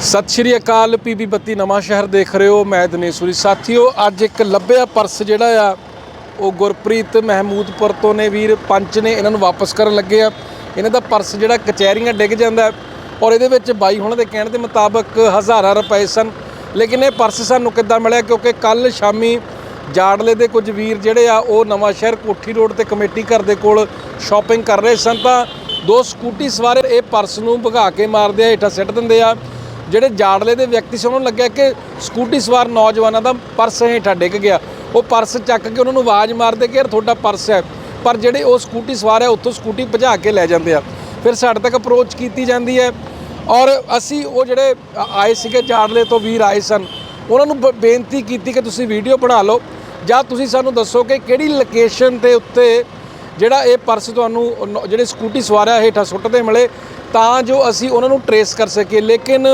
ਸਤਿ ਸ਼੍ਰੀ ਅਕਾਲ ਪੀਬੀ ਬੱਤੀ ਨਵਾਂ ਸ਼ਹਿਰ ਦੇਖ ਰਹੇ ਹੋ, ਮੈਂ ਦਿਨੇਸ਼ੂਰੀ ਸਾਥੀਓ, ਅੱਜ ਇੱਕ ਲੱਭਿਆ ਪਰਸ ਜਿਹੜਾ ਆ, ਉਹ ਗੁਰਪ੍ਰੀਤ ਮਹਿਮੂਦਪੁਰ ਤੋਂ ਨੇ ਵੀਰ, ਪੰਚ ਨੇ ਇਹਨਾਂ ਨੂੰ ਵਾਪਸ ਕਰਨ ਲੱਗੇ ਆ। ਇਹਨਾਂ ਦਾ ਪਰਸ ਜਿਹੜਾ ਕਚਹਿਰੀਆਂ ਡਿੱਗ ਜਾਂਦਾ ਔਰ ਇਹਦੇ ਵਿੱਚ ਬਾਈ ਹੁਣ ਦੇ ਕਹਿਣ ਦੇ ਮੁਤਾਬਕ ਹਜ਼ਾਰਾਂ ਰੁਪਏ ਸਨ। ਲੇਕਿਨ ਇਹ ਪਰਸ ਸਾਨੂੰ ਕਿੱਦਾਂ ਮਿਲਿਆ? ਕਿਉਂਕਿ ਕੱਲ ਸ਼ਾਮੀ ਜਾੜਲੇ ਦੇ ਕੁਝ ਵੀਰ ਜਿਹੜੇ ਆ, ਉਹ ਨਵਾਂ ਸ਼ਹਿਰ ਕੋਠੀ ਰੋਡ ਤੇ ਕਮੇਟੀ ਘਰ ਦੇ ਕੋਲ ਸ਼ਾਪਿੰਗ ਕਰ ਰਹੇ ਸਨ। ਤਾਂ ਦੋ ਸਕੂਟੀ ਸਵਾਰ ਇਹ ਪਰਸ ਨੂੰ ਭਗਾ ਕੇ ਮਾਰਦੇ ਆ, ਹੇਠਾਂ ਸਿੱਟ ਦਿੰਦੇ ਆ। ਜਿਹੜੇ ਜਾੜਲੇ ਦੇ ਵਿਅਕਤੀ ਸੀ, ਉਹਨਾਂ ਨੂੰ ਲੱਗਿਆ ਕਿ ਸਕੂਟੀ ਸਵਾਰ ਨੌਜਵਾਨਾਂ ਦਾ ਪਰਸ ਹੇਠਾਂ ਡਿੱਗ ਗਿਆ। ਉਹ ਪਰਸ ਚੱਕ ਕੇ ਉਹਨਾਂ ਨੂੰ ਆਵਾਜ਼ ਮਾਰਦੇ ਕਿ ਯਾਰ ਤੁਹਾਡਾ ਪਰਸ ਹੈ। ਪਰ ਜਿਹੜੇ ਉਹ ਸਕੂਟੀ ਸਵਾਰ ਹੈ, ਉੱਥੋਂ ਸਕੂਟੀ ਭਜਾ ਕੇ ਲੈ ਜਾਂਦੇ ਆ। ਫਿਰ ਸਾਡੇ ਤੱਕ ਅਪਰੋਚ ਕੀਤੀ ਜਾਂਦੀ ਹੈ। ਔਰ ਅਸੀਂ ਉਹ ਜਿਹੜੇ ਆਏ ਸੀਗੇ, ਜਾੜਲੇ ਤੋਂ ਵੀਰ ਆਏ ਸਨ, ਉਹਨਾਂ ਨੂੰ ਬ- ਬੇਨਤੀ ਕੀਤੀ ਕਿ ਤੁਸੀਂ ਵੀਡੀਓ ਬਣਾ ਲਓ। ਜਾਂ ਤੁਸੀਂ ਸਾਨੂੰ ਦੱਸੋ ਕਿ ਕਿਹੜੀ ਲੋਕੇਸ਼ਨ 'ਤੇ ਉੱਤੇ ਜਿਹੜਾ ਇਹ ਪਰਸ ਤੁਹਾਨੂੰ ਉਹ ਜਿਹੜੇ ਸਕੂਟੀ ਸਵਾਰਿਆ ਹੇਠਾਂ ਸੁੱਟਦੇ ਮਿਲੇ, ਤਾਂ ਜੋ ਅਸੀਂ ਉਹਨਾਂ ਨੂੰ ਟਰੇਸ ਕਰ ਸਕੀਏ। ਲੇਕਿਨ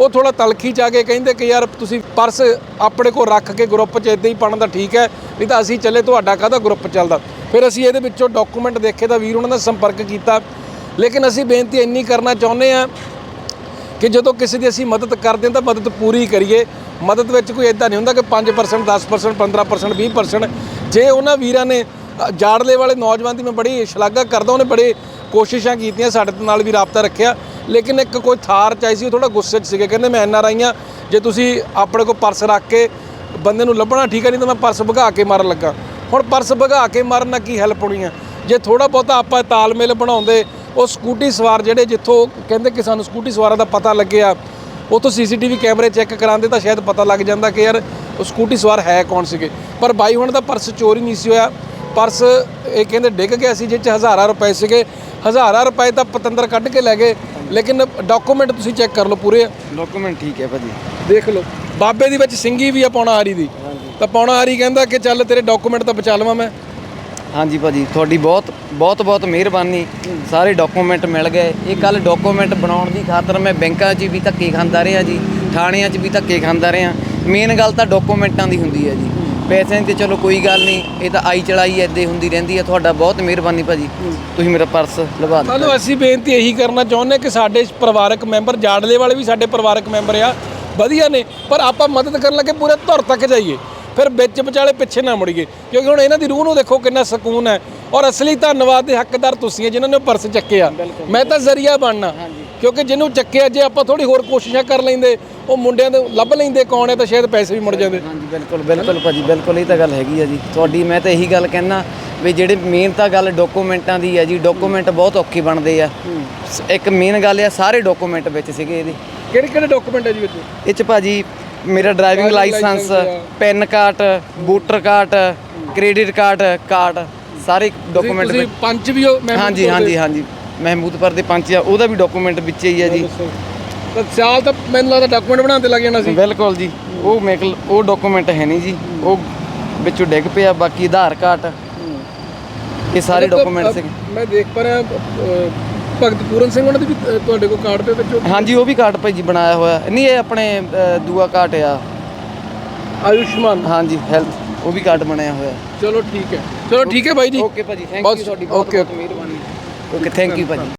ਉਹ ਥੋੜਾ ਤਲਖੀ ਚ ਆ ਕੇ ਕਹਿੰਦੇ ਕਿ ਯਾਰ ਤੁਸੀਂ ਪਰਸ ਆਪਣੇ ਕੋਲ ਰੱਖ ਕੇ ਗਰੁੱਪ 'ਚ ਇਦਾਂ ਹੀ ਪਾਉਣ ਦਾ ਠੀਕ ਹੈ, ਨਹੀਂ ਤਾਂ ਅਸੀਂ ਚੱਲੇ ਤੁਹਾਡਾ ਕਾਹਦਾ ਗਰੁੱਪ ਚੱਲਦਾ। ਫਿਰ ਅਸੀਂ ਇਹਦੇ ਵਿੱਚੋਂ ਡਾਕੂਮੈਂਟ ਦੇਖੇ ਤਾਂ ਵੀਰ ਉਹਨਾਂ ਦਾ ਸੰਪਰਕ ਕੀਤਾ। ਲੇਕਿਨ ਅਸੀਂ ਬੇਨਤੀ ਇੰਨੀ ਕਰਨਾ ਚਾਹੁੰਦੇ ਆ ਕਿ ਜਦੋਂ ਕਿਸੇ ਦੀ ਅਸੀਂ ਮਦਦ ਕਰਦੇ ਹਾਂ ਤਾਂ ਮਦਦ ਪੂਰੀ ਕਰੀਏ। ਮਦਦ ਵਿੱਚ ਕੋਈ ਇਦਾਂ ਨਹੀਂ ਹੁੰਦਾ ਕਿ 5% 10% 15% 20% ਜੇ ਉਹਨਾਂ ਵੀਰਾਂ ਨੇ ਜਾੜਲੇ ਵਾਲੇ ਨੌਜਵਾਨ ਦੀ ਮੈਂ ਬੜੀ ਸ਼ਲਾਘਾ ਕਰਦਾ, ਉਹਨੇ ਬੜੇ ਕੋਸ਼ਿਸ਼ਾਂ ਕੀਤੀਆਂ, ਸਾਡੇ ਨਾਲ ਵੀ ਰਾਬਤਾ ਰੱਖਿਆ। ਲੇਕਿਨ ਇੱਕ ਕੋਈ ਥਾਰ ਚਾਹੀ ਸੀ, ਉਹ ਥੋੜਾ ਗੁੱਸੇ 'ਚ ਸੀਗੇ, ਕਹਿੰਦੇ ਮੈਂ ਐਨ ਆਰ ਆਈਆਂ, ਜੇ ਤੁਸੀਂ ਆਪਣੇ ਕੋਲ ਪਰਸ ਰੱਖ ਕੇ ਬੰਦੇ ਨੂੰ ਲੱਭਣਾ ਠੀਕ ਹੈ ਨਹੀਂ ਤਾਂ ਮੈਂ ਪਰਸ ਭਗਾ ਕੇ ਮਾਰਨ ਲੱਗਾ। ਹੁਣ ਪਰਸ ਭਗਾ ਕੇ ਮਾਰਨ ਨਾਲ ਕੀ ਹੈਲਪ ਹੋਣੀ ਆ? ਜੇ ਥੋੜਾ ਬਹੁਤਾ ਆਪਾਂ ਤਾਲਮੇਲ ਬਣਾਉਂਦੇ, ਉਹ ਸਕੂਟੀ ਸਵਾਰ ਜਿਹੜੇ ਜਿੱਥੋਂ ਕਹਿੰਦੇ ਕਿ ਸਾਨੂੰ ਸਕੂਟੀ ਸਵਾਰਾਂ ਦਾ ਪਤਾ ਲੱਗਿਆ, ਉਥੋਂ ਸੀਸੀਟੀਵੀ ਕੈਮਰੇ ਚੈੱਕ ਕਰਾਉਂਦੇ ਤਾਂ ਸ਼ਾਇਦ ਪਤਾ ਲੱਗ ਜਾਂਦਾ ਕਿ ਯਾਰ ਉਹ ਸਕੂਟੀ ਸਵਾਰ ਹੈ ਕੌਣ ਸੀਗੇ। ਪਰ ਬਾਈ ਹੁਣ ਦਾ ਪਰਸ ਚੋਰੀ ਨਹੀਂ ਸੀ ਹੋਇਆ ਪਰਸ ਇਹ ਕਹਿੰਦੇ ਡਿੱਗ ਗਿਆ ਸੀ ਜਿਹ 'ਚ ਹਜ਼ਾਰਾਂ ਰੁਪਏ ਸੀਗੇ। ਹਜ਼ਾਰਾਂ ਰੁਪਏ ਤਾਂ ਪਤੰਦਰ ਕੱਢ ਕੇ ਲੈ ਗਏ। ਲੇਕਿਨ ਡਾਕੂਮੈਂਟ ਤੁਸੀਂ ਚੈੱਕ ਕਰ ਲਓ ਪੂਰੇ। ਡਾਕੂਮੈਂਟ ਠੀਕ ਹੈ ਭਾਜੀ। ਦੇਖ ਲਓ। ਬਾਬੇ ਦੀ ਵਿੱਚ ਸਿੰਘੀ ਵੀ ਆ ਪੌਣਾ ਹਾਰੀ ਦੀ। ਤਾਂ ਪੌਣਾ ਹਾਰੀ ਕਹਿੰਦਾ ਕਿ ਚੱਲ ਤੇਰੇ ਡਾਕੂਮੈਂਟ ਤਾਂ ਬਚਾ ਲਵਾਂ ਮੈਂ। ਹਾਂਜੀ ਭਾਜੀ ਤੁਹਾਡੀ ਬਹੁਤ ਬਹੁਤ ਬਹੁਤ ਮਿਹਰਬਾਨੀ। ਸਾਰੇ ਡਾਕੂਮੈਂਟ ਮਿਲ ਗਏ। ਇਹ ਕੱਲ ਡਾਕੂਮੈਂਟ ਬਣਾਉਣ ਦੀ ਖਾਤਰ ਮੈਂ ਬੈਂਕਾਂ 'ਚ ਵੀ ਧੱਕੇ ਖਾਂਦਾ ਰਿਹਾ ਜੀ ਥਾਣਿਆਂ 'ਚ ਵੀ ਧੱਕੇ ਖਾਂਦਾ ਰਿਹਾ। ਮੇਨ ਗੱਲ ਤਾਂ ਡਾਕੂਮੈਂਟਾਂ ਦੀ ਹੁੰਦੀ ਹੈ ਜੀ। ਪੈਸਿਆਂ ਦੀ ਤੇ ਚਲੋ ਕੋਈ ਗੱਲ ਨਹੀਂ ਇਹ ਤਾਂ ਆਈ ਚਲਾਈ ਐਦੇ ਹੁੰਦੀ ਰਹਿੰਦੀ ਹੈ ਤੁਹਾਡਾ ਬਹੁਤ ਮਿਹਰਬਾਨੀ ਭਾਜੀ। ਤੁਸੀਂ ਮੇਰਾ ਪਰਸ ਲਵਾ ਦਿੱਤਾ। ਸਾਨੂੰ ਅਸੀਂ ਬੇਨਤੀ ਇਹੀ ਕਰਨਾ ਚਾਹੁੰਦੇ ਕਿ ਸਾਡੇ ਪਰਿਵਾਰਕ ਮੈਂਬਰ ਜਾੜਲੇ ਵਾਲੇ ਵੀ ਸਾਡੇ ਪਰਿਵਾਰਕ ਮੈਂਬਰ ਆ ਵਧੀਆ ਨੇ ਪਰ ਆਪਾਂ ਮਦਦ ਕਰਨ ਲੱਗੇ ਪੂਰੇ ਧੁਰ ਤੱਕ ਜਾਈਏ। ਫਿਰ ਵਿੱਚ ਵਿਚਾਲੇ ਪਿੱਛੇ ਨਾ ਮੁੜੀਏ ਕਿਉਂਕਿ ਹੁਣ ਇਹਨਾਂ ਦੀ ਰੂਹ ਨੂੰ ਦੇਖੋ ਕਿੰਨਾ ਸਕੂਨ ਹੈ। ਔਰ ਅਸਲੀ ਧੰਨਵਾਦ ਦੇ ਹੱਕਦਾਰ ਤੁਸੀਂ ਹੈ ਜਿਨ੍ਹਾਂ ਨੇ ਪਰਸ ਚੱਕਿਆ। ਮੈਂ ਤਾਂ ਜ਼ਰੀਆ ਬਣਨਾ। ਕਿਉਂਕਿ ਜਿਹਨੂੰ ਚੱਕਿਆ ਜੇ ਆਪਾਂ ਥੋੜੀ ਹੋਰ ਕੋਸ਼ਿਸ਼ਾਂ ਕਰ ਲੈਂਦੇ ਉਹ ਮੁੰਡਿਆਂ ਦੇ ਲੱਭ ਲੈਂਦੇ ਕੌਣ ਹੈ ਤਾਂ ਸ਼ਾਇਦ ਪੈਸੇ ਵੀ ਮੁੜ ਜਾਂਦੇ। ਹਾਂਜੀ ਬਿਲਕੁਲ ਬਿਲਕੁਲ ਭਾਜੀ ਬਿਲਕੁਲ ਇਹ ਤਾਂ ਗੱਲ ਹੈਗੀ ਆ ਜੀ। ਤੁਹਾਡੀ ਮੈਂ ਤਾਂ ਇਹੀ ਗੱਲ ਕਹਿਣਾ ਵੀ ਜਿਹੜੇ ਮੇਨ ਤਾਂ ਗੱਲ ਡਾਕੂਮੈਂਟਾਂ ਦੀ ਹੈ ਜੀ ਡਾਕੂਮੈਂਟ ਬਹੁਤ ਔਖੇ ਬਣਦੇ ਆ। ਇੱਕ ਮੇਨ ਗੱਲ ਆ ਸਾਰੇ ਡਾਕੂਮੈਂਟ ਵਿੱਚ ਸੀਗੇ ਇਹਦੇ। ਕਿਹੜੇ ਕਿਹੜੇ ਡਾਕੂਮੈਂਟ ਹੈ ਜੀ ਵਿੱਚ? ਇਹ ਚ ਭਾਜੀ ਮੇਰਾ driving license PAN card voter card credit card card ਸਾਰੇ ਡਾਕੂਮੈਂਟ ਤੁਸੀਂ ਪੰਚ ਵੀ ਹੋ ਹਾਂਜੀ ਹਾਂਜੀ ਹਾਂਜੀ। ਮਹਿਮੂਦਪੁਰ ਦੇ ਪੰਚ ਆ ਉਹਦਾ ਵੀ ਡਾਕੂਮੈਂਟ ਵਿੱਚ ਹੀ ਆ ਜੀ। ਤਾਂ ਸਿਆਲ ਤਾਂ ਮੈਨੂੰ ਲੱਗਦਾ ਡਾਕੂਮੈਂਟ ਬਣਾਉਣ ਤੇ ਲੱਗ ਜਾਣਾ ਸੀ। ਬਿਲਕੁਲ ਜੀ ਉਹ ਮੇਕਲ ਉਹ ਡਾਕੂਮੈਂਟ ਹੈ ਨਹੀਂ ਜੀ। ਉਹ ਵਿੱਚੋਂ ਡਿੱਗ ਪਿਆ ਬਾਕੀ ਆਧਾਰ ਕਾਰਡ ਇਹ ਸਾਰੇ ਡਾਕੂਮੈਂਟ ਸੀ ਮੈਂ ਦੇਖ ਪਾ ਰਿਹਾ ਭਗਤ ਪੂਰਨ ਸਿੰਘ ਉਹਨਾਂ ਦੇ ਵੀ ਤੁਹਾਡੇ ਕੋਲ ਕਾਰਡ ਦੇ ਵਿੱਚ। ਹਾਂਜੀ ਉਹ ਵੀ ਕਾਰਡ ਭਾਈ ਜੀ ਬਣਾਇਆ ਹੋਇਆ। ਨਹੀਂ ਇਹ ਆਪਣੇ ਦੂਆ ਕਾਰਡ ਆ। ਆਯੁਸ਼ਮਾਨ। ਹਾਂਜੀ ਹੈਲਥ ਉਹ ਵੀ ਕਾਰਡ ਬਣਾਇਆ ਹੋਇਆ। ਚਲੋ ਠੀਕ ਹੈ। ਚਲੋ ਠੀਕ ਹੈ ਬਾਈ ਜੀ। ਓਕੇ ਭਾਜੀ ਥੈਂਕ ਯੂ ਤੁਹਾਡੀ ਬਹੁਤ ਬਹੁਤ ਮਿਹਰਬਾਨੀ। ਓਕੇ ਥੈਂਕ ਯੂ ਭਾਜੀ